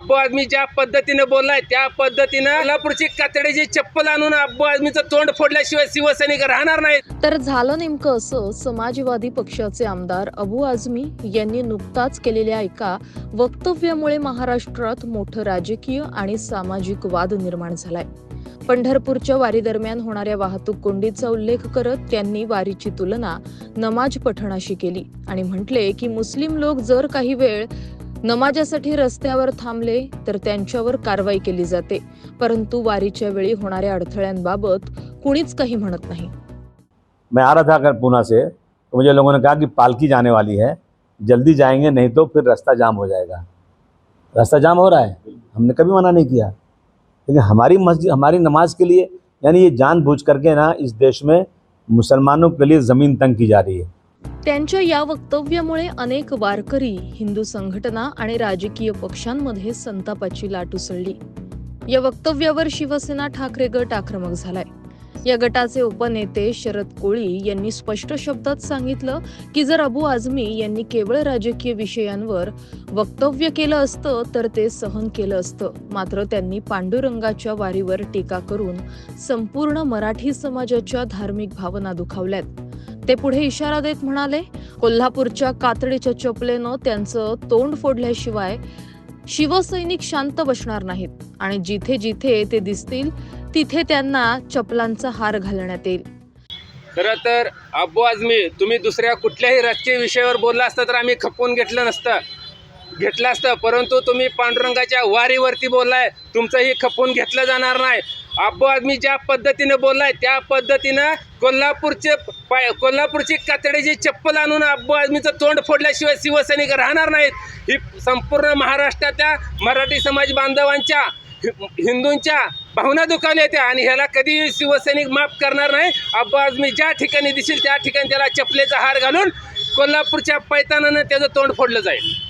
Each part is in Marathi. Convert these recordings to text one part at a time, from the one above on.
अब्बू आदमी ज्या पद्धतीनं बोललाय त्या पद्धतीनं कोल्हापूरची कातडीची चप्पल आणून अब्बू आदमीचं तोंड फोडल्याशिवाय शिवसैनिक राहणार नाही तर झालं नेमकं असं समाजवादी पक्षाचे आमदार अबू आझमी यांनी नुकताच केलेल्या एका वक्तव्यामुळे महाराष्ट्रात मोठं राजकीय आणि सामाजिक वाद निर्माण झालाय. पंढरपूरच्या वारीदरम्यान होणाऱ्या वाहतूक कोंडीचा उल्लेख करत त्यांनी वारीची तुलना नमाज पठणाशी केली आणि म्हटले की मुस्लिम लोक जर काही वेळ नमाजासाठी रस्त्यावर थांबले तर त्यांच्यावर कारवाई केली जाते परंतु वारीच्या वेळी होणाऱ्या अडथळ्यांबाबत कुणीच काही म्हणत नाही. मैं आ रहा था अगर पूना से तो मुझे लोगों ने कहा कि पालकी जाने वाली है जल्दी जाएंगे नहीं तो फिर रास्ता जाम हो जाएगा। रास्ता जाम हो रहा है हमने कभी मना नहीं किया। लेकिन हमारी मस्जिद हमारी नमाज के लिए यानी ये जानबूझ करके ना इस देश में मुसलमानों के लिए ज़मीन तंग की जा रही है। त्यांच्या या वक्तव्यामुळे अनेक वारकरी हिंदू संघटना आणि राजकीय पक्षांमध्ये संतापाची लाट उसळली. या वक्तव्यावर शिवसेना ठाकरे गट आक्रमक झालाय. या गटाचे उपनेते शरद कोळी यांनी स्पष्ट शब्दात सांगितलं की जर अबू आझमी यांनी केवळ राजकीय विषयांवर वक्तव्य केलं असतं तर ते सहन केलं असतं. मात्र त्यांनी पांडुरंगाच्या वारीवर टीका करून संपूर्ण मराठी समाजाच्या धार्मिक भावना दुखावल्यात. ते पुढे इशारा देत म्हणाले कोल्हापूरच्या कातडीच्या चपलेनं त्यांचं तोंड फोडल्याशिवाय शिवसैनिक शांत बसणार नाहीत. आणि जिथे जिथे ते दिसतील तिथे त्यांना चपलांचा हार घालण्यात येईल. खरं तर अब्बू आझमी तुम्ही दुसऱ्या कुठल्याही राजकीय विषयावर बोलला असता तर आम्ही खपवून घेतलं नसतं. घेतलं असतं परंतु तुम्ही पांडुरंगाच्या वारीवरती बोललाय तुमचंही खपून घेतलं जाणार नाही. अब्बू आदमी ज्या पद्धतीनं बोललाय त्या पद्धतीनं कोल्हापूरचे पाय कोल्हापूरची कातडीची चप्पल आणून अब्बू आदमीचं तोंड फोडल्याशिवाय शिवसैनिक राहणार नाहीत. ही संपूर्ण महाराष्ट्रातल्या मराठी समाज बांधवांच्या हि- हिंदूंच्या भावना दुखावल्या त्या आणि ह्याला कधी शिवसैनिक माफ करणार नाही. अब्बू आझमी ज्या ठिकाणी दिसेल त्या ठिकाणी त्याला चपलेचा हार घालून कोल्हापूरच्या पैतानानं त्याचं तोंड फोडलं जाईल.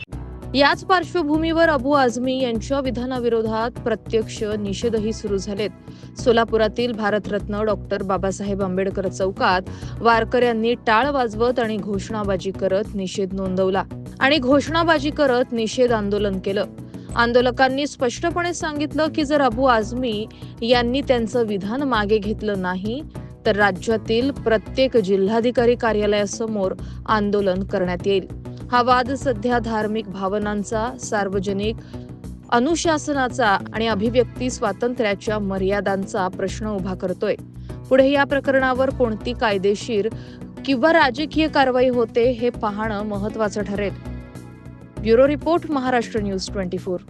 याच पार्श्वभूमीवर अबू आझमी यांच्या विधानाविरोधात प्रत्यक्ष निषेधही सुरू झालेत. सोलापुरातील भारतरत्न डॉक्टर बाबासाहेब आंबेडकर चौकात वारकऱ्यांनी टाळ वाजवत आणि घोषणाबाजी करत निषेध नोंदवला आणि घोषणाबाजी करत निषेध आंदोलन केलं. आंदोलकांनी स्पष्टपणे सांगितलं की जर अबू आझमी यांनी त्यांचं विधान मागे घेतलं नाही तर राज्यातील प्रत्येक जिल्हाधिकारी कार्यालयासमोर आंदोलन करण्यात येईल. हा वाद सध्या धार्मिक भावनांचा सार्वजनिक अनुशासनाचा आणि अभिव्यक्ती स्वातंत्र्याच्या मर्यादांचा प्रश्न उभा करतोय. पुढे या प्रकरणावर कोणती कायदेशीर किंवा राजकीय कारवाई होते हे पाहणं महत्वाचं ठरेल. Bureau report Maharashtra news twenty four.